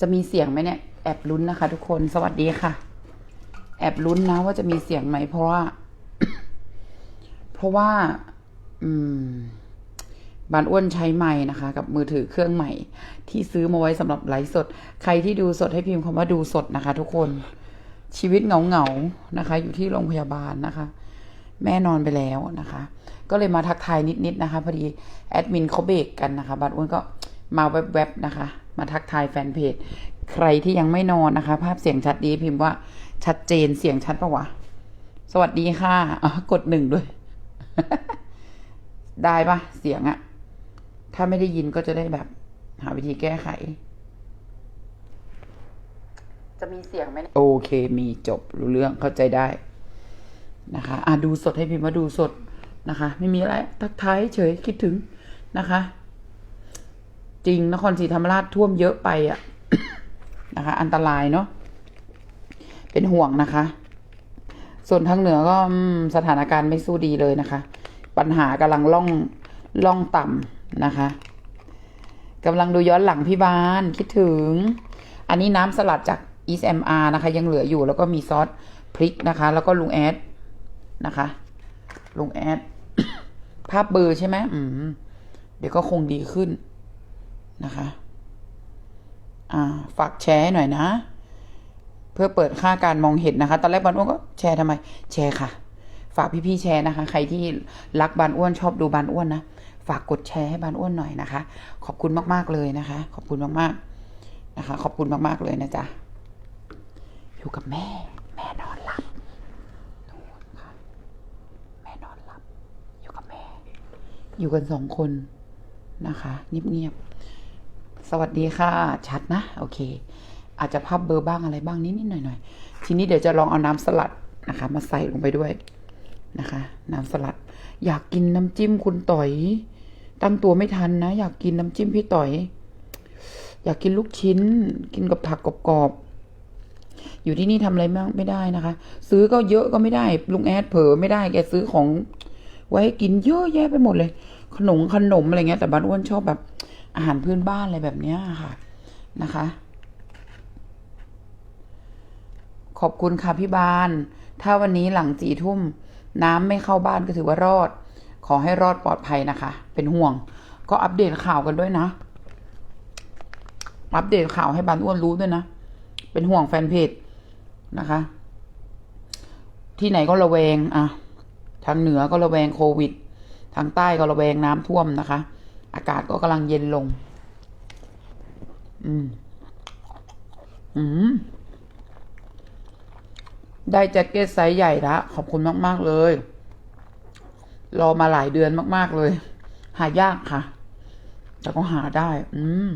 จะมีเสียงไหมเนี่ย แอบลุ้นนะคะ ทุกคน สวัสดีค่ะ แอบลุ้นนะว่าจะมีเสียงไหม เพราะว่า เพราะว่า อืม บานอ้วนใช้ไม้นะคะ กับมือถือเครื่องใหม่ ที่ซื้อมาไว้สำหรับไลฟ์สด ใครที่ดูสดให้พิมพ์คำว่าดูสดนะคะ ทุกคน ชีวิตเหงาเหงาๆนะคะ อยู่ที่โรงพยาบาลนะคะ แม่นอนไปแล้วนะคะ ก็เลยมาทักทายนิดๆนะคะ พอดีแอดมินเขาเบรกกันนะคะบานอ้วนก็มาแวบๆนะคะ มาทักทายแฟนเพจ ใครที่ยังไม่นอนนะคะ ภาพเสียงชัดดีพิมพ์ว่าชัดเจนเสียงชัดปะวะ สวัสดีค่ะอ๋อกดหนึ่งด้วย ได้ปะเสียงอะถ้าไม่ได้ยินก็จะได้แบบ หาวิธีแก้ไข จะมีเสียงไหมโอเค มีจบรู้เรื่องเข้าใจได้นะคะ อะดูสดให้พิมพ์ว่าดูสดนะคะ ไม่มีอะไร ทักทายเฉยคิดถึงนะคะ จริงนครศรีธรรมราชท่วมเยอะไปอะนะคะ อันตรายเนาะเป็นห่วงนะคะ ส่วนทางเหนือก็สถานการณ์ไม่สู้ดีเลยนะคะ ปัญหากำลังล่องล่องต่ำนะคะกำลังดูย้อนหลังพี่บานคิดถึง อันนี้น้ำสลัดจาก East MR นะคะ ยังเหลืออยู่แล้วก็มีซอสพริกนะคะ แล้วก็ลุงแอดนะคะลุงแอดภาพเบลอร์ใช่ไหมอืมเดี๋ยวก็คงดีขึ้น นะคะฝากแชร์หน่อยนะ เพื่อเปิดค่าการมองเห็นนะคะ ตอนแรกบานอ้วนก็แชร์ทำไม แชร์ค่ะ ฝากพี่ๆแชร์นะคะ ใครที่รักบานอ้วนชอบดูบานอ้วนนะ ฝากกดแชร์ให้บานอ้วนหน่อยนะคะ ขอบคุณมากๆเลยนะคะ ขอบคุณมากๆนะคะ ขอบคุณมากๆเลยนะจ๊ะ อยู่กับแม่ แม่นอนหลับนูนค่ะแม่นอนหลับ อยู่กับแม่ อยู่กันสองคนนะคะ เงียบๆ สวัสดีค่ะ ชัดนะ โอเค อาจจะภาพเบอร์บ้างอะไรบ้างนิดๆหน่อยๆทีนี้เดี๋ยวจะลองเอาน้ำสลัดนะคะ มาใส่ลงไปด้วยนะคะ น้ำสลัด อยากกินน้ำจิ้มคุณต่อย ตั้งตัวไม่ทันนะ อยากกินน้ำจิ้มพี่ต่อย อยากกินลูกชิ้น กินกับผักกรอบๆอยู่ที่นี่ทำอะไรไม่ได้นะคะ ซื้อก็เยอะก็ไม่ได้ลุงแอดเผลอไม่ได้แกซื้อของ ไว้กินเยอะแยะไปหมดเลย ขนมขนมอะไรเงี้ยแต่บ้านอ้วนชอบแบบ อาหารพื้นบ้านอะไรแบบนี้ค่ะนะคะ ขอบคุณค่ะพี่บาน ถ้าวันนี้หลังสี่ทุ่ม น้ำไม่เข้าบ้านก็ถือว่ารอด ขอให้รอดปลอดภัยนะคะ เป็นห่วง ก็อัปเดตข่าวกันด้วยนะ อัปเดตข่าวให้บานอ้วนรู้ด้วยนะ เป็นห่วงแฟนเพจนะคะ ที่ไหนก็ระแวง อะ ทางเหนือก็ระแวงโควิด ทางใต้ก็ระแวงน้ำท่วมนะคะ อากาศก็กำลังเย็นลง อืม อืม ได้แจ็คเก็ตไซส์ใหญ่ละขอบคุณมาก ๆ เลย รอมาหลายเดือนมาก ๆ เลย หายากค่ะ แต่ก็หาได้ อืม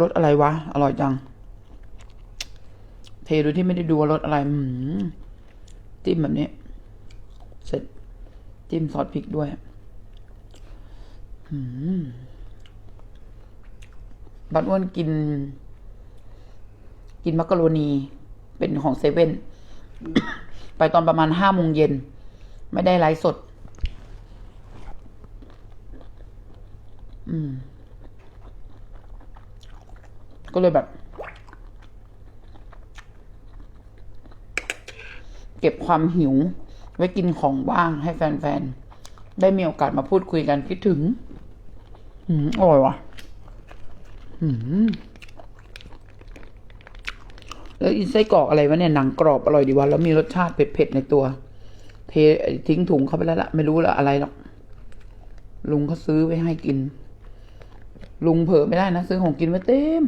รสอะไรวะ อร่อยจัง เทโดยที่ไม่ได้ดูรสอะไร อืม จิ้มแบบนี้ เสร็จ จิ้มซอสพริกด้วย บันอ้วนกิน กินมักกะโรนี เป็นของเซเว่น ไปตอนประมาณห้าโมงเย็น ไม่ได้ไลฟ์สด อืม ก็เลยแบบ เก็บความหิว ไว้กินของว่างให้แฟน ๆ ได้มีโอกาสมาพูดคุยกันคิดถึง อืมอร่อยว่ะ อืมแล้วอีไส้กรอกอะไรวะเนี่ยหนังกรอบอร่อยดีวะแล้วมีรสชาติเผ็ดๆในตัว เททิ้งถุงเข้าไปแล้วละไม่รู้ละอะไรหรอกลุงเขาซื้อไว้ให้กิน ลุงเผลอไม่ได้นะซื้อของกินไว้เต็ม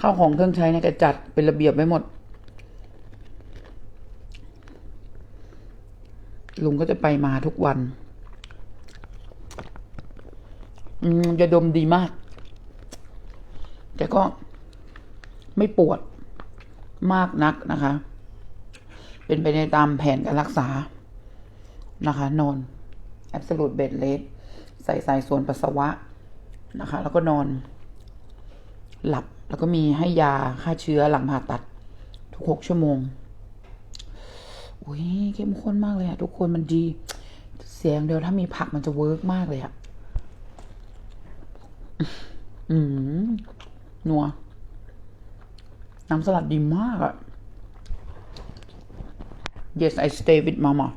ข้าวของเครื่องใช้เนี่ยจัดเป็นระเบียบไว้หมด ลุงก็จะไปมาทุกวัน ยาดมดีมาก แต่ก็ไม่ปวดมากนักนะคะ เป็นไปในตามแผนการรักษานะคะ นอน absolute bed rest ใส่สายส่วนปัสสาวะนะคะ แล้วก็นอน หลับแล้วก็มีให้ยาฆ่าเชื้อหลังผ่าตัด ทุกหกชั่วโมงอุ้ยเข้มข้นมากเลยอะทุกคนมันดี เสียงเดียวถ้ามีผักมันจะเวิร์กมากเลยอะ อืมนัว น้ำสลัดดีมากอะ Yes I stay with mama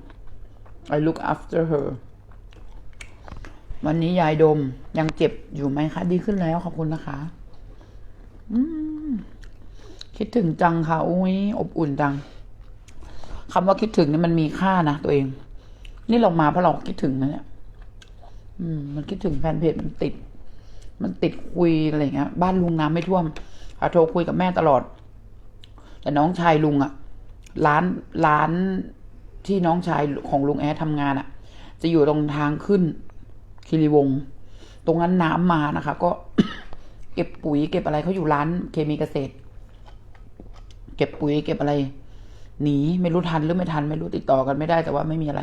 I look after her วันนี้ยายดมยังเจ็บอยู่ไหมคะ ดีขึ้นแล้วขอบคุณนะคะ อืม คิดถึงจังค่ะ อุ้ยอบอุ่นจังคำว่าคิดถึงนี่มันมีค่านะตัวเอง นี่เรามาเพราะเราคิดถึงนะเนี่ย อืม มันคิดถึงแฟนเพจมันติด มันติดคุยอะไรเงี้ย บ้านลุงน้ำไม่ท่วมอาโทรคุยกับแม่ตลอด แต่น้องชายลุงอะร้านร้านที่น้องชายของลุงแอดทำงานอะจะอยู่ตรงทางขึ้นคีรีวง ตรงนั้นน้ำมานะคะ ก็เก็บปุ๋ยเก็บอะไรเขาอยู่ร้านเคมีเกษตร เก็บปุ๋ยเก็บอะไรหนีไม่รู้ทันหรือไม่ทัน ไม่รู้ติดต่อกันไม่ได้แต่ว่าไม่มีอะไร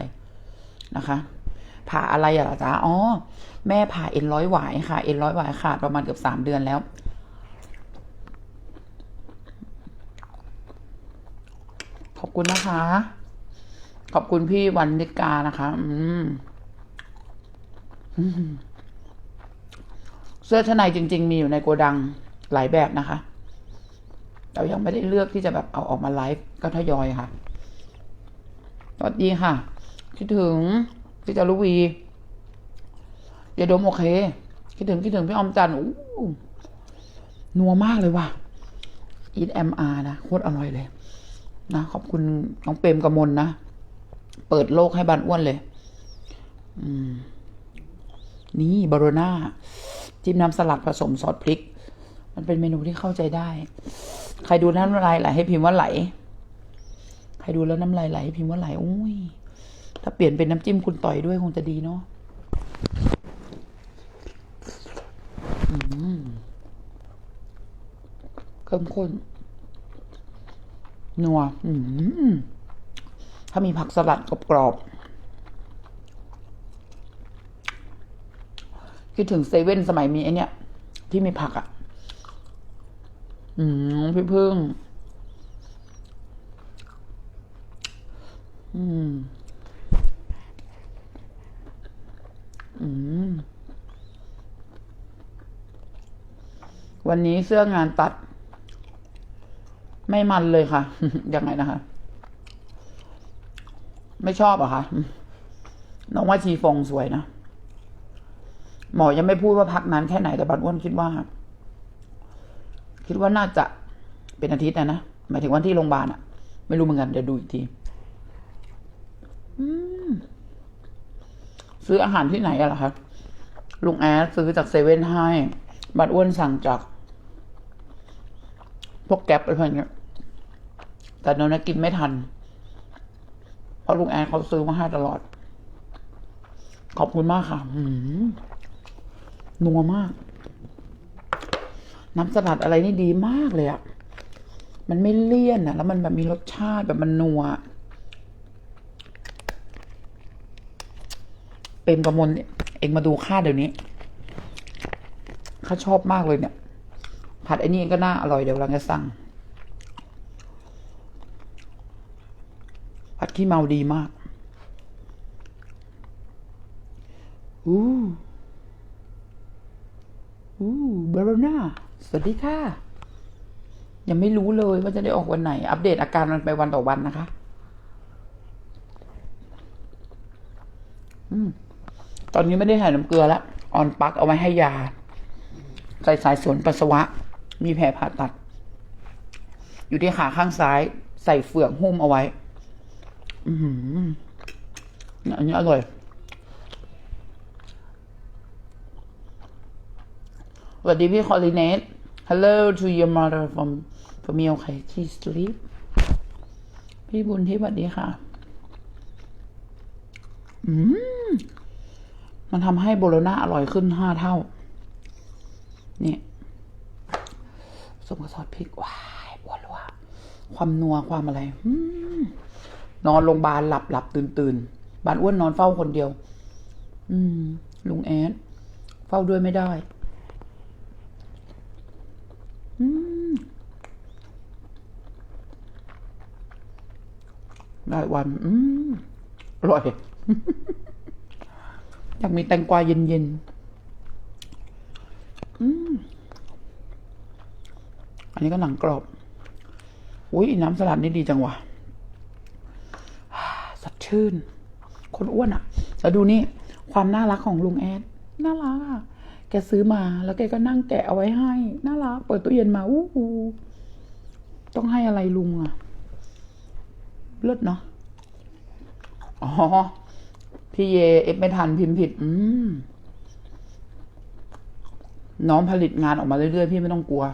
นะคะ ผ่าอะไรอะจ๊ะอ๋อ แม่ผ่าเอ็นร้อยหวายค่ะ เอ็นร้อยหวายขาดประมาณเกือบสามเดือนแล้ว ขอบคุณนะคะ ขอบคุณพี่วันนิกานะคะ อืมเสื้อชั้นในจริง ๆ มีอยู่ในโกดังหลายแบบนะคะแต่ยังไม่ได้เลือกที่จะแบบเอาออกมาไลฟ์ก็ทยอยค่ะ สวัสดีค่ะ คิดถึง พี่จารุวียาดมโอเคคิดถึงคิดถึงพี่อมจันทร์อู้นัวมากเลยว่ะอีทแอมอาร์นะโคตรอร่อยเลย นะขอบคุณน้องเปรมกมลนะเปิดโลกให้บานอ้วนเลย อืม นี่บารน่าจิ้มน้ำสลัดผสมซอสพริก มันเป็นเมนูที่เข้าใจได้ ใครดูน้ำลายไหลให้พิมพ์ว่าไหล ใครดูแล้วน้ำลายไหลให้พิมพ์ว่าไหลอุ้ย ถ้าเปลี่ยนเป็นน้ำจิ้มคุณต่อยด้วยคงจะดีเนาะเข้มข้น นัวถ้ามีผักสลัดกรอบๆคิดถึงเซเว่นสมัยมีไอเนี้ยที่มีผักอะ่ะ อืม พี่พึ่ง อืม อืม วันนี้เสื้องานตัด ไม่มันเลยค่ะ ยังไงนะคะ ไม่ชอบอะคะน้องว่าชีฟงสวยนะหมอยังไม่พูดว่าพักนั้นแค่ไหนแต่บันอ้วนคิดว่า คิดว่าน่าจะเป็นอาทิตย์นะนะหมายถึงวันที่โรงพยาบาลอะไม่รู้เหมือนกันเดี๋ยวดูอีกทีอืม ซื้ออาหารที่ไหนอะล่ะคะลุงแอดซื้อจากเซเว่นให้ บันอ้วนสั่งจาก พวกแก๊ปอะไรพวกนี้แต่นนกินไม่ทัน เพราะลุงแอนเขาซื้อมาให้ตลอด ขอบคุณมากค่ะนัวมาก น้ำสลัดอะไรนี่ดีมากเลยอะมันไม่เลี่ยนอะแล้วมันแบบมีรสชาติแบบมันนัว เป็นกระมลเนี่ยเองมาดูค่าเดี๋ยวนี้เขาชอบมากเลยเนี่ย ผัดไอ้นี่ก็น่าอร่อยเดี๋ยวเราจะสั่ง ผัดขี้เมาดีมากอู้อู้บาโรน่าสวัสดีค่ะ ยังไม่รู้เลยว่าจะได้ออกวันไหน อัปเดตอาการมันไปวันต่อวันนะคะ อืม ตอนนี้ไม่ได้ถ่น้ำเกลือแล้วออนปักเอาไว้ให้ยา ใส่สายสวนปัสสาวะ มีแผลผ่าตัด อยู่ที่ขาข้างซ้าย ใส่เฟือกหุ้มเอาไว้ อืมอันนี้อร่อย สวัสดีพี่คอลิเนต Hello to your mother from from me okay she sleep พี่บุญที่สวัสดีค่ะ อืม มันทำให้โบโลน่าอร่อยขึ้นห้าเท่า นี่สมกับซอสพริกว้ายปวดเลยว่ะความนัวความอะไรนอนโรงพยาบาลหลับหลับตื่นตื่นบ้านอ้วนนอนเฝ้าคนเดียว อืม ลุงแอดเฝ้าด้วยไม่ได้ อืมได้วัน อืมอร่อย อยากมีแตงกวาเย็นๆอืมอันนี้ก็หนังกรอบ อุ้ยน้ำสลัดนี่ดีจังวะสดชื่น คนอ้วนอะ่ะแล้วดูนี่ความน่ารักของลุงแอด น่ารักอะ่ะ แกซื้อมาแล้วแกก็นั่งแกะเอาไว้ให้ น่ารัก เปิดตู้เย็นมาอู้หูต้องให้อะไรลุงอะ่ะ เลิศเนาะ อ๋อ พี่เยเอฟไม่ทันพิมพ์ผิด อืม น้องผลิตงานออกมาเรื่อยๆ พี่ไม่ต้องกลัว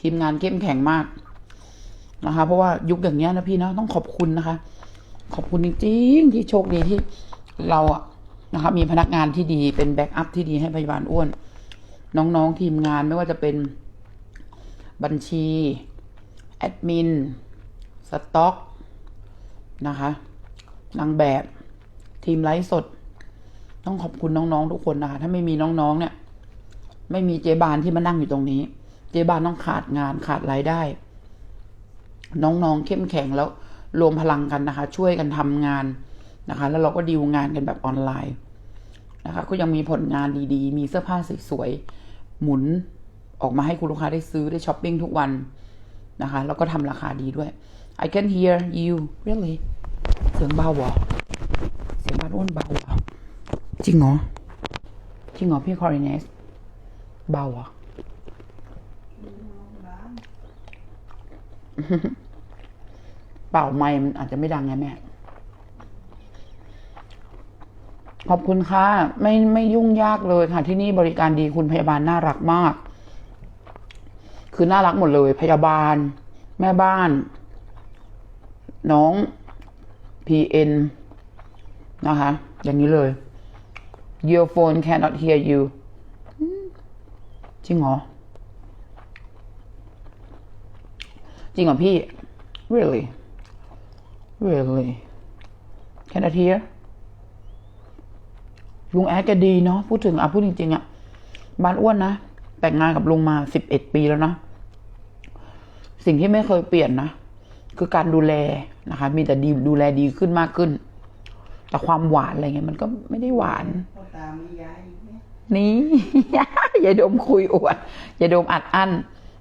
ทีมงานเข้มแข็งมากนะคะ เพราะว่ายุคอย่างเงี้ยนะพี่นะต้องขอบคุณนะคะ ขอบคุณจริงๆที่โชคดีที่เราอะนะคะมีพนักงานที่ดีเป็นแบ็กอัพที่ดีให้พยาบาลอ้วน น้องๆทีมงานไม่ว่าจะเป็นบัญชีแอดมินสต็อกนะคะนางแบบ ทีมไลฟ์สด ต้องขอบคุณน้องๆทุกคนนะคะถ้าไม่มีน้องๆเนี่ย ไม่มีเจบานที่มานั่งอยู่ตรงนี้ เจบานต้องขาดงานขาดรายได้ น้องๆเข้มแข็งแล้วรวมพลังกันนะคะ ช่วยกันทำงานนะคะ แล้วเราก็ดีลงานกันแบบออนไลน์นะคะ ก็ยังมีผลงานดีๆ มีเสื้อผ้าสวยๆหมุนออกมาให้คุณลูกค้าได้ซื้อได้ช้อปปิ้งทุกวันนะคะ แล้วก็ทำราคาดีด้วย I can hear you really เสียงเบาหรอ สียงบ้านอ้วนเบาเหรอจริงเหรอจริงเหรอพี่คอริเนสเบาเหรอเป่าไม้มันอาจจะไม่ดังไงแม่ ขอบคุณค่ะ ไม่ไม่ยุ่งยากเลยค่ะ ที่นี่บริการดีคุณพยาบาลน่ารักมาก คือน่ารักหมดเลย พยาบาล แม่บ้าน น้องพีเอ็น นะคะ อย่างนี้เลย Your phone cannot hear you จริงเหรอ จริงเหรอพี่ really really cannot hear ลุงแอดแกดีเนาะพูดถึงอะพูดจริงๆอะบ้านอ้วนนะ แต่งงานกับลุงมาสิบเอ็ดปีแล้วนะ สิ่งที่ไม่เคยเปลี่ยนนะ คือการดูแลนะคะ มีแต่ดีดูแลดีขึ้นมากขึ้น แต่ความหวานอะไรเงี้ยมันก็ไม่ได้หวานพ่อตาไม่ย้ายอีกไหมนี่ยายโดมคุยอวดยายโดมอัดอั้น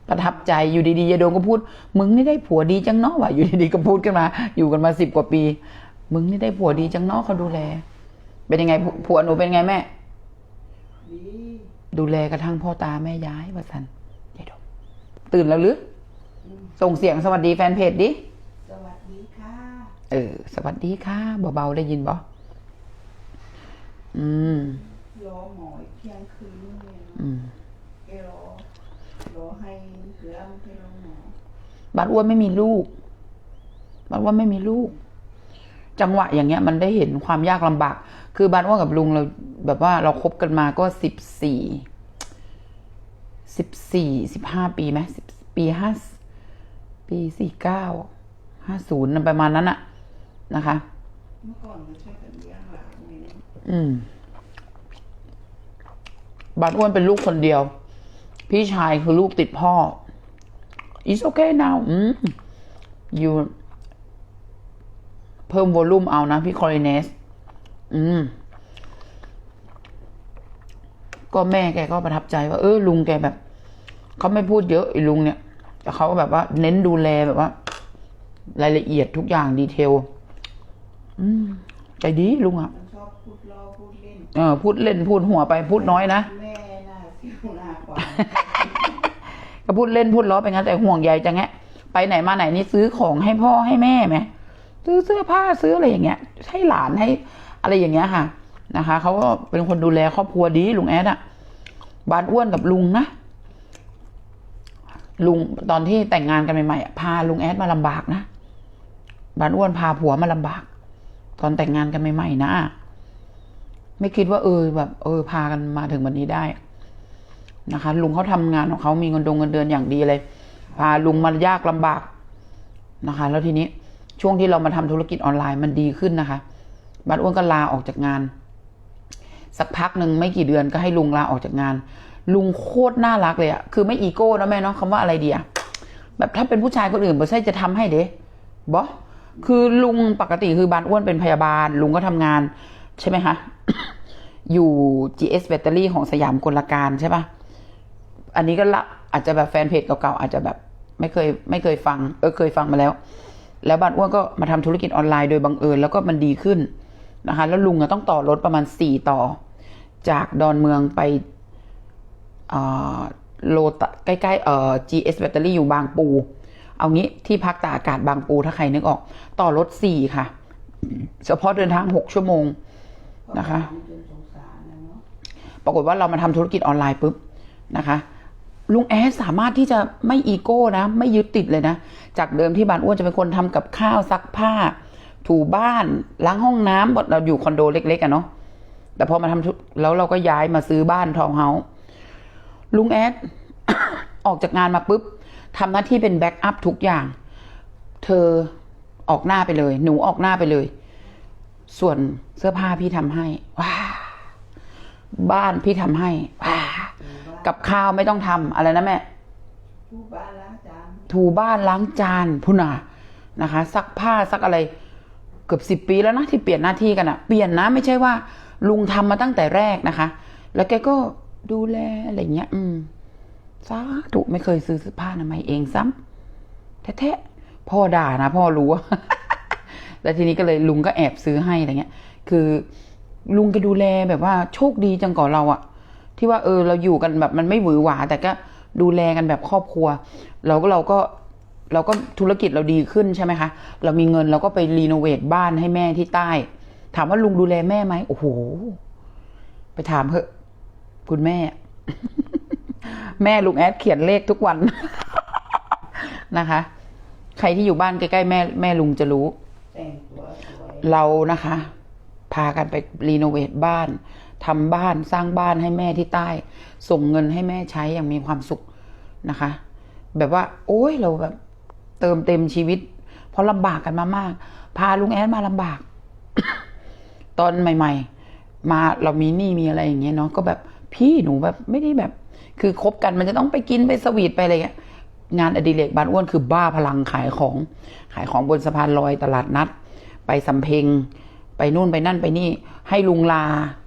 ประทับใจอยู่ดีๆยายโดมก็พูด มึงนี่ได้ผัวดีจังเนาะว่ะอยู่ดีๆก็พูดขึ้นมา อยู่กันมาสิบกว่าปี มึงนี่ได้ผัวดีจังเนาะเขาดูแล เป็นยังไงผัวผัวหนูเป็นไงแม่ดีดูแลกระทั่งพ่อตาแม่ย้ายว่าสันยายโดมตื่นแล้วหรือส่งเสียงสวัสดีแฟนเพจดิสวัสดีค่ะ เออ สวัสดีค่ะเบาๆได้ยินบ่อืมรอหมออีกเที่ยงคืนเนี่ยอืมแกรอรอให้เกลือมันไปโรงหมอบ้านอ้วนไม่มีลูกบ้านอ้วนไม่มีลูก จังหวะอย่างเงี้ย มันได้เห็นความยากลำบาก คือบ้านอ้วนกับลุงเรา แบบว่าเราคบกันมาก็สิบสี่สิบสี่สิบห้าปีไหมสิบปีห้าปีสี่เก้าห้าศูนย์ประมาณนั้นอะ นะคะ เมื่อก่อนมันช่วยกันเลี้ยงหลานเนี่ยอืมบ้านอ้วนเป็นลูกคนเดียว พี่ชายคือลูกติดพ่อ it's okay now อืม you เพิ่มวอลลุ่มเอานะพี่คอริเนส อืม ก็แม่แกก็ประทับใจว่า เออลุงแกแบบ เขาไม่พูดเยอะไอ้ลุงเนี่ย แต่เขาก็แบบว่า เน้นดูแลแบบว่า รายละเอียดทุกอย่างดีเทลอืม ใจดีลุงอะมันชอบพูดล้อพูดเล่นเออพูดเล่นพูดหัวไปพูดน้อยนะแม่น่าเสียวหน้ากว่าก็พูดเล่นพูดล้อไปงั้นแต่ห่วงใยจังแงะไปไหนมาไหนนี่ซื้อของให้พ่อให้แม่ไหมซื้อเสื้อผ้าซื้ออะไรอย่างเงี้ยให้หลานให้อะไรอย่างเงี้ยค่ะนะคะเขาก็เป็นคนดูแลครอบครัวดีลุงแอดอะบ้านอ้วนกับลุงนะลุงตอนที่แต่งงานกันใหม่ๆอะพาลุงแอดมาลำบากนะบ้านอ้วนพาผัวมาลำบาก ตอนแต่งงานกันใหม่ๆนะ ไม่คิดว่าเออแบบ เออพากันมาถึงวันนี้ได้นะคะ ลุงเขาทำงานของเขามีเงินดงเงินเดือนอย่างดีเลย พาลุงมายากลำบากนะคะ แล้วทีนี้ช่วงที่เรามาทำธุรกิจออนไลน์มันดีขึ้นนะคะบ้านอ้วนก็ลาออกจากงาน สักพักหนึ่งไม่กี่เดือนก็ให้ลุงลาออกจากงาน ลุงโคตรน่ารักเลยอะคือไม่อีโก้นะแม่เนาะคำว่าอะไรเดีอะแบบถ้าเป็นผู้ชายคนอื่นบ่ใช่จะทำให้เด้บอ คือลุงปกติคือบ้านอ้วนเป็นพยาบาล ลุงก็ทำงานใช่ไหมคะ อยู่ GS แบตเตอรี่ของสยามกลการใช่ปะอันนี้ก็ละอาจจะแบบแฟนเพจเก่าๆอาจจะแบบไม่เคยไม่เคยฟัง เออเคยฟังมาแล้ว แล้วบ้านอ้วนก็มาทำธุรกิจออนไลน์โดยบังเอิญแล้วก็มันดีขึ้นนะคะ แล้วลุงต้องต่อรถประมาณสี่ต่อ จากดอนเมืองไปโลตใกล้ๆเอ่อ GS แบตเตอรี่อยู่บางปู เอางี้ที่พักตากอากาศบางปูถ้าใครนึกออก ต่อรถสี่ค่ะ เฉพาะเดินทางหกชั่วโมงนะคะ ปรากฏว่าเรามาทำธุรกิจออนไลน์ปุ๊บนะคะลุงแอดสามารถที่จะไม่อีโก้นะ ไม่ยึดติดเลยนะ จากเดิมที่บานอ้วนจะเป็นคนทำกับข้าวซักผ้า ถูบ้านล้างห้องน้ำเราอยู่คอนโดเล็กๆอะเนาะแต่พอมาทำธุแล้วเราก็ย้ายมาซื้อบ้านทาวน์เฮาส์ลุงแอดออกจากงานมาปุ๊บ ทำหน้าที่เป็นแบ็กอัพทุกอย่าง เธอออกหน้าไปเลย หนูออกหน้าไปเลย ส่วนเสื้อผ้าพี่ทำให้ว้าบ้านพี่ทำให้ว้ากับข้าวไม่ต้องทำอะไรนะแม่ทุกบ้านล้างจานถูบ้านล้างจานพุนานะคะ ซักผ้าซักอะไร เกือบสิบปีแล้วนะที่เปลี่ยนหน้าที่กันอะเปลี่ยนนะไม่ใช่ว่า ลุงทำมาตั้งแต่แรกนะคะ แล้วแกก็ดูแลอะไรเงี้ย อืม สาธุไม่เคยซื้อเสื้อผ้าอนามัยเองซ้ำแท้ๆพ่อด่านะพ่อรู้แล้วทีนี้ก็เลยลุงก็แอบซื้อให้อะไรเงี้ย คือลุงก็ดูแลแบบว่าโชคดีจังก่อนเราอะที่ว่าเออเราอยู่กันแบบมันไม่หวือหวา แต่ก็ดูแลกันแบบครอบครัว เราก็เราก็เราก็ธุรกิจเราดีขึ้นใช่ไหมคะ เรามีเงินเราก็ไปรีโนเวทบ้านให้แม่ที่ใต้ ถามว่าลุงดูแลแม่ไหมโอ้โห ไปถามเถอะ คุณแม่ แม่ลุงแอดเขียนเลขทุกวันนะคะ ใครที่อยู่บ้านใกล้ๆแม่แม่ลุงจะรู้ เรานะคะ พากันไปรีโนเวทบ้านทำบ้านสร้างบ้านให้แม่ที่ใต้ ส่งเงินให้แม่ใช้อย่างมีความสุขนะคะ แบบว่า โอ้ยเราแบบเติมเต็มชีวิต เพราะลำบากกันมามาก พาลุงแอดมาลำบาก ตอนใหม่ ๆ มาเรามีหนี้มีอะไรอย่างเงี้ยเนาะก็แบบพี่หนูแบบไม่ได้แบบ คือคบกันมันจะต้องไปกินไปสวีทไปอะไรเงี้ยงานอดิเรกบ้านอ้วนคือบ้าพลังขายของขายของบนสะพานลอยตลาดนัด ไปสำเพ็ง ไปนู่นไปนั่นไปนี่ ให้ลุงลา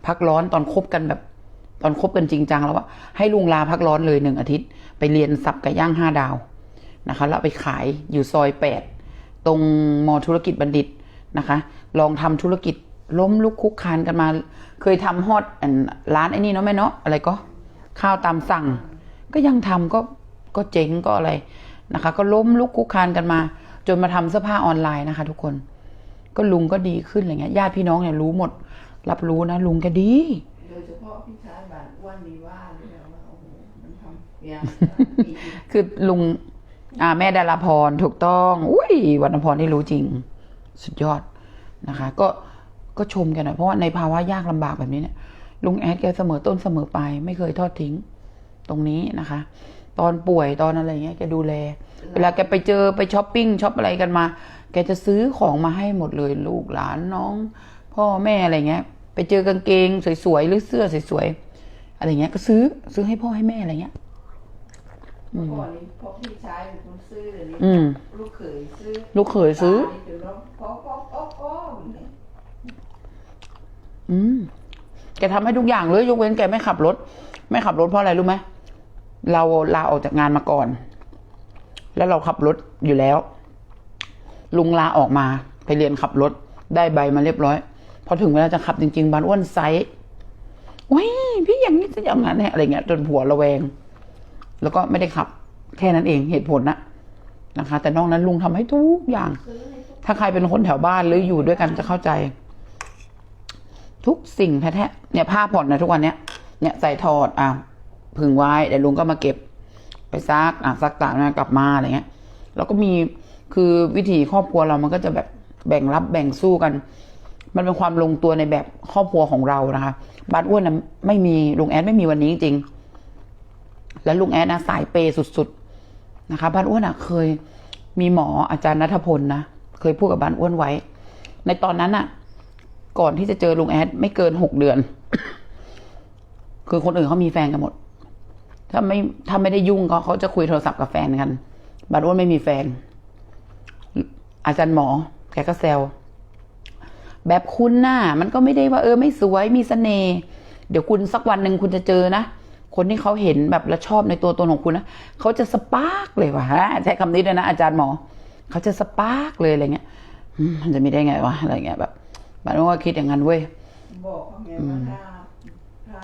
พักร้อนตอนคบกันแบบ ตอนคบกันจริงจังแล้วว่าให้ลุงลาพักร้อนเลยหนึ่งอาทิตย์ ไปเรียนสับไก่ย่างห้าดาวนะคะแล้วไปขายอยู่ซอยแปดตรงมอธุรกิจบัณฑิตนะคะ ลองทำธุรกิจล้มลุกคุกคานกันมา เคยทำฮอตร้านไอ้นี่เนาะแม่เนาะอะไรก็ ข้าวตามสั่ง ก็ยังทำก็ก็เจ๊งก็อะไรนะคะ ก็ล้มลุกคุกคานกันมา จนมาทำเสื้อผ้าออนไลน์นะคะ ทุกคน ก็ลุงก็ดีขึ้นอะไรเงี้ยญาติพี่น้องเนี่ยรู้หมด รับรู้นะ ลุงแกดีโดยเฉพาะพี่ชายบ้านอ้วนดีว่าเลยนะว่าโอ้โหมันทำอย่างดีคือลุงอ่าแม่ดาราพรถูกต้อง อุ้ยวรรณพรนี่รู้จริง สุดยอดนะคะ ก็ก็ชมกันหน่อยเพราะว่าในภาวะยากลำบากแบบนี้เนี่ย ลุงแอดแกเสมอต้นเสมอปลายไม่เคยทอดทิ้ง ตรงนี้นะคะ ตอนป่วยตอนอะไรเงี้ยแกดูแล เวลาแกไปเจอไปช้อปปิ้งช็อปอะไรกันมา แกจะซื้อของมาให้หมดเลยลูกหลานน้อง พ่อแม่อะไรเงี้ย ไปเจอกางเกงสวยๆหรือเสื้อสวยๆอะไรเงี้ยก็ซื้อซื้อให้พ่อให้แม่อะไรเงี้ยเมื่อก่อนนี้พอพี่ชายเป็นคนซื้อเดี๋ยวนี้อืมลูกเขยซื้อลูกเขยซื้อตานี่ถึงร้องพ่อพ่อพ่อพ่อเนี่ยอืม แกทำให้ทุกอย่างเลยยกเว้นแกไม่ขับรถ ไม่ขับรถเพราะอะไรรู้ไหมเราลาออกจากงานมาก่อน แล้วเราขับรถอยู่แล้ว ลุงลาออกมาไปเรียนขับรถได้ใบมาเรียบร้อยพอถึงเวลาจะขับจริง ๆบานอ้วนไซส์ว้ยพี่อย่างนี้จะอย่างนั้นเนี่ยอะไรเงี้ยจนผัวระแวง แล้วก็ไม่ได้ขับ แค่นั้นเองเหตุผลนะนะคะ แต่นอกนั้นลุงทำให้ทุกอย่าง ถ้าใครเป็นคนแถวบ้านหรืออยู่ด้วยกันจะเข้าใจ ทุกสิ่งแท้ๆเนี่ยผ้าผ่อนนะทุกวันเนี้ยเนี่ยใส่ถอดอะผึ่งไว้เดี๋ยวลุงก็มาเก็บ ไปซักอะซักตากนะกลับมาอะไรเงี้ยแล้วก็มีคือวิถีครอบครัวเรามันก็จะแบบแบ่งรับแบ่งสู้กัน มันเป็นความลงตัวในแบบครอบครัวของเรานะคะบ้านอ้วนนะไม่มีลุงแอดไม่มีวันนี้จริงๆแล้วลุงแอดนะสายเปย์สุดๆนะคะบ้านอ้วนอะเคยมีหมออาจารย์นัทพลนะเคยพูดกับบ้านอ้วนไว้ ในตอนนั้นอะ ก่อนที่จะเจอลุงแอดไม่เกินหกเดือน คือคนอื่นเขามีแฟนกันหมด ถ้าไม่ถ้าไม่ได้ยุ่งก็เขาจะคุยโทรศัพท์กับแฟนกันบานอ้วนไม่มีแฟน อาจารย์หมอ แกก็แซวแบบคุณน่ะ มันก็ไม่ได้ว่าเออไม่สวยมีเสน่ห์เดี๋ยวคุณสักวันหนึ่งคุณจะเจอนะ คนที่เขาเห็นแบบและชอบในตัวตนของคุณนะเขาจะสปาร์กเลยว่ะใช้คำนี้ด้วยนะอาจารย์หมอ เขาจะสปาร์กเลยอะไรเงี้ยมมันจะมีได้ไงวะอะไรเงี้ยแบบ บ้านอ้วนก็คิดอย่างนั้นเว้ยบอกเขาไงว่าถ้าถ้า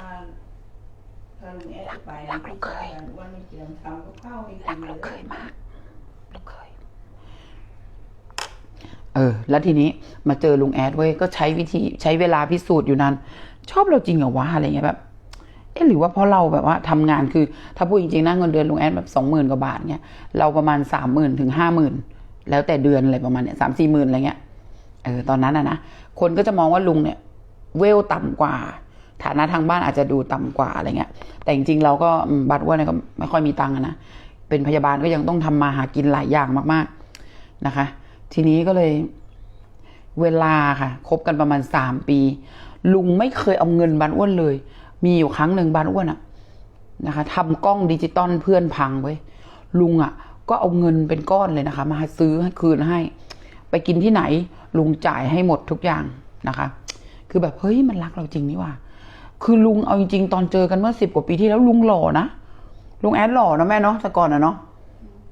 ถ้าลุงแอดไปรักลูกเคยพี่ชาบ้านอ้วนนี่เตรียมทำกับข้าวให้รักิกนลูกเคเลยยมากลูกเคยเออ แล้วทีนี้มาเจอลุงแอดเว้ยก็ใช้วิธีใช้เวลาพิสูจน์อยู่นานชอบเราจริงเหรอวะอะไรเงี้ยแบบเอ๊ะหรือว่าเพราะเราแบบว่าทำงานคือ ถ้าพูดจริงๆนะเงินเดือนลุงแอดแบบสองหมื่นกว่าบาทเงี้ยเราประมาณสามหมื่นถึงห้าหมื่นแล้วแต่เดือนอะไรประมาณเนี้ยสามสี่หมื่นอะไรเงี้ย เออตอนนั้นอะนะคนก็จะมองว่าลุงเนี่ย เวลต่ำกว่า ฐานะทางบ้านอาจจะดูต่ำกว่าอะไรเงี้ย แต่จริงๆเราก็บัตรว่าเนี่ยก็ไม่ค่อยมีตังค์อะนะเป็นพยาบาลก็ยังต้องทำมาหากินหลายอย่างมากๆนะคะ ทีนี้ก็เลยเวลาค่ะคบกันประมาณสามปี ลุงไม่เคยเอาเงินบานอ้วนเลย มีอยู่ครั้งหนึ่งบานอ้วนอะนะคะทำกล้องดิจิตอลเพื่อนพังไว้ลุงอะก็เอาเงินเป็นก้อนเลยนะคะ มาซื้อให้คืนให้ ไปกินที่ไหน ลุงจ่ายให้หมดทุกอย่างนะคะ คือแบบเฮ้ยมันรักเราจริงนี่ว่า คือลุงเอาจริงๆตอนเจอกันเมื่อสิบกว่าปีที่แล้วลุงหล่อนะลุงแอดหล่อนะแม่เนาะแต่ก่อนอะเนาะ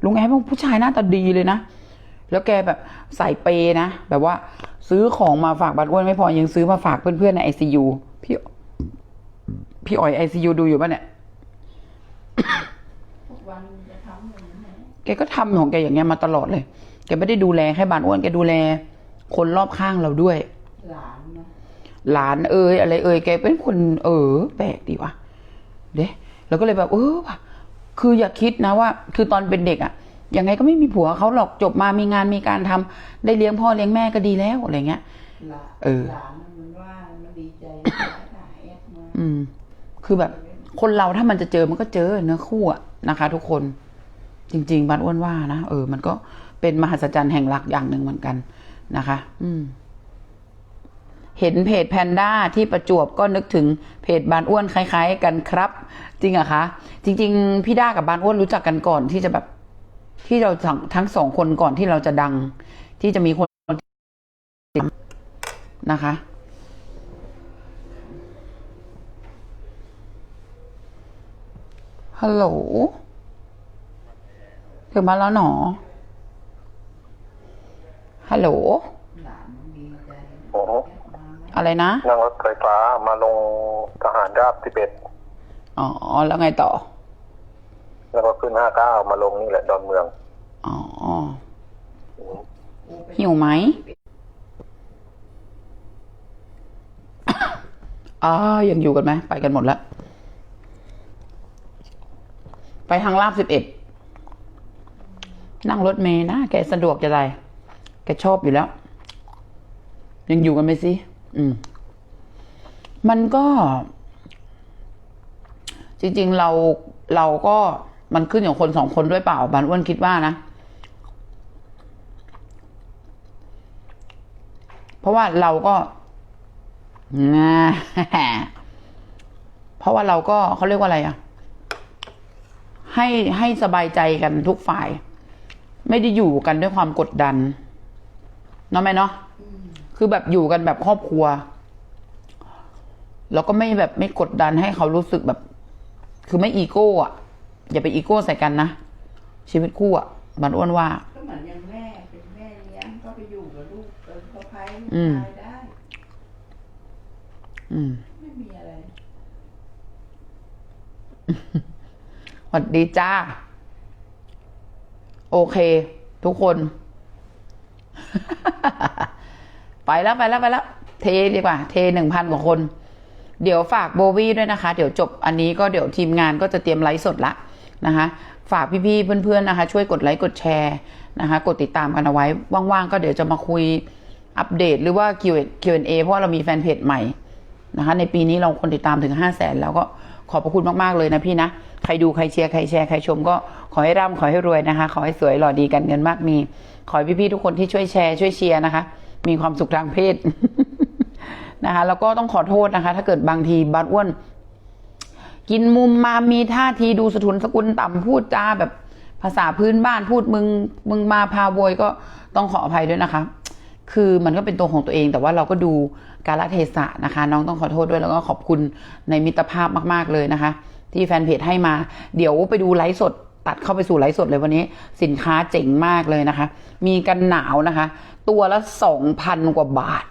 ลุงแอดเป็นผู้ชายหน้าตาดีเลยนะแล้วแกแบบใส่เปย์นะแบบว่าซื้อของมาฝากบัตรอ้วนไม่พอยังซื้อมาฝากเพื่อนๆในไอซียูพี่พี่อ๋อยไอซียูดูอยู่ป่ะเนี่ยแกก็ทำของแกอย่างเงี้ยมาตลอดเลย ไม่ได้ดูแลแค่บานอ้วนแกดูแล คนรอบข้างเราด้วย หลานนะหลานเอ่ยอะไรเอ่ยแกเป็นคนเออแปลกดีว่ะเด้แล้วก็เลยแบบเออว่ะคืออย่าคิดนะว่า คือตอนเป็นเด็กอะยังไงก็ไม่มีผัวเขาหรอกจบมามีงานมีการทำได้เลี้ยงพ่อเลี้ยงแม่ก็ดีแล้วอะไรเงี้ยหลานเออหลานมันว่ามันดีใจถ่ายแอดมาอืม คือแบบคนเราถ้ามันจะเจอมันก็เจอเนื้อคู่อะนะคะ ทุกคน จริง ๆบันอ้วนว่านะเออ มันก็ เป็นมหัศจรรย์แห่งรักอย่างหนึ่งเหมือนกันนะคะ อืม เห็นเพจแพนด้าที่ประจวบก็นึกถึงเพจบานอ้วนคล้าย ๆ กันครับ จริงอะคะ จริง ๆ พี่ด้ากับบานอ้วนรู้จักกันก่อนที่จะแบบ ที่เราทั้งทั้งสองคนก่อนที่เราจะดัง ที่จะมีคนนะคะฮัลโหลถึงมาแล้วหนอ ฮัลโหลหลานมันดีใจโอ้โหแอดมาไหมอะไรนะ นั่งรถไฟฟ้ามาลงทหารราบที่เป็ดอ๋อ แล้วไงต่อ แล้วก็ขึ้นห้าเก้ามาลงนี่แหละดอนเมือง อ๋อกูไปหิวไหมอ่ายังอยู่กันไหม ไปกันหมดแล้ว ไปทางลาบสิบเอ็ด นั่งรถเมย์นะ แกสะดวกจะได้ แกชอบอยู่แล้ว ยังอยู่กันไหมสิอืม มันก็ จริง ๆ เราเราก็มันขึ้นอยู่คนสองคนด้วยเปล่าบานอ้วนคิดว่านะเพราะว่าเราก็เพราะว่าเราก็เขาเรียกว่าอะไรอะให้ให้สบายใจกันทุกฝ่าย ไม่ได้อยู่กันด้วยความกดดัน เนาะแม่เนาะคือแบบอยู่กันแบบครอบครัว แล้วก็ไม่แบบไม่กดดันให้เขารู้สึกแบบ คือไม่อีโก้อะอย่าไปอีโก้ใส่กันนะชีวิตคู่อะบันอ้วนว่าก็เหมือนอย่างแม่เป็นแม่เลี้ยงก็ไปอยู่กับลูกเป็นสะพ้ายลูกอืมชายได้ อืมไม่มีอะไรสวัสดีจ้า โอเค ทุกคน ไปแล้วไปแล้วไปแล้ว เทดีกว่า เทหนึ่งพันกว่าคน เดี๋ยวฝากโบวี่ด้วยนะคะ เดี๋ยวจบอันนี้ก็เดี๋ยวทีมงานก็จะเตรียมไลฟ์สดละนะคะ ฝากพี่ๆเพื่อนๆนะคะ ช่วยกดไลค์กดแชร์นะคะ กดติดตามกันเอาไว้ว่างๆก็เดี๋ยวจะมาคุยอัปเดตหรือว่า Q&A เพราะว่าเรามีแฟนเพจใหม่นะคะ ในปีนี้เราคนติดตามถึงห้าแสนแล้วก็ขอบพระคุณมาก ๆ เลยนะพี่นะ ใครดูใครเชียร์ ใครแชร์ ใครชมก็ขอให้ร่ำขอให้รวยนะคะ ขอให้สวยหล่อดีกันเงินมากมี ขอให้พี่ๆทุกคนที่ช่วยแชร์ช่วยเชียร์นะคะ มีความสุขทางเพศนะคะแล้วก็ต้องขอโทษนะคะ ถ้าเกิดบางทีบัดอ้วนกินมุมมามีท่าทีดูสะทุนสกุลต่ำพูดจาแบบภาษาพื้นบ้านพูดมึงมึงมาพาโวยก็ต้องขออภัยด้วยนะคะ คือมันก็เป็นตัวของตัวเอง แต่ว่าเราก็ดูกาลเทศะนะคะ น้องต้องขอโทษด้วยแล้วก็ขอบคุณในมิตรภาพมาก ๆเลยนะคะ ที่แฟนเพจให้มา เดี๋ยวไปดูไลฟ์สด ตัดเข้าไปสู่ไลฟ์สดเลยวันนี้ สินค้าเจ๋งมากเลยนะคะ มีกันหนาวนะคะ ตัวละสองพันกว่าบาท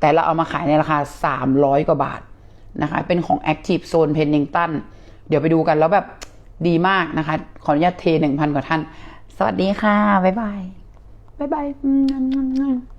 แต่เราเอามาขายในราคาสามร้อยกว่าบาทนะคะ เป็นของ Active Zone Pennington เดี๋ยวไปดูกันแล้วแบบดีมากนะคะ ขออนุญาตเทหนึ่งพันกว่าท่าน สวัสดีค่ะ บ๊ายบาย บ๊ายบาย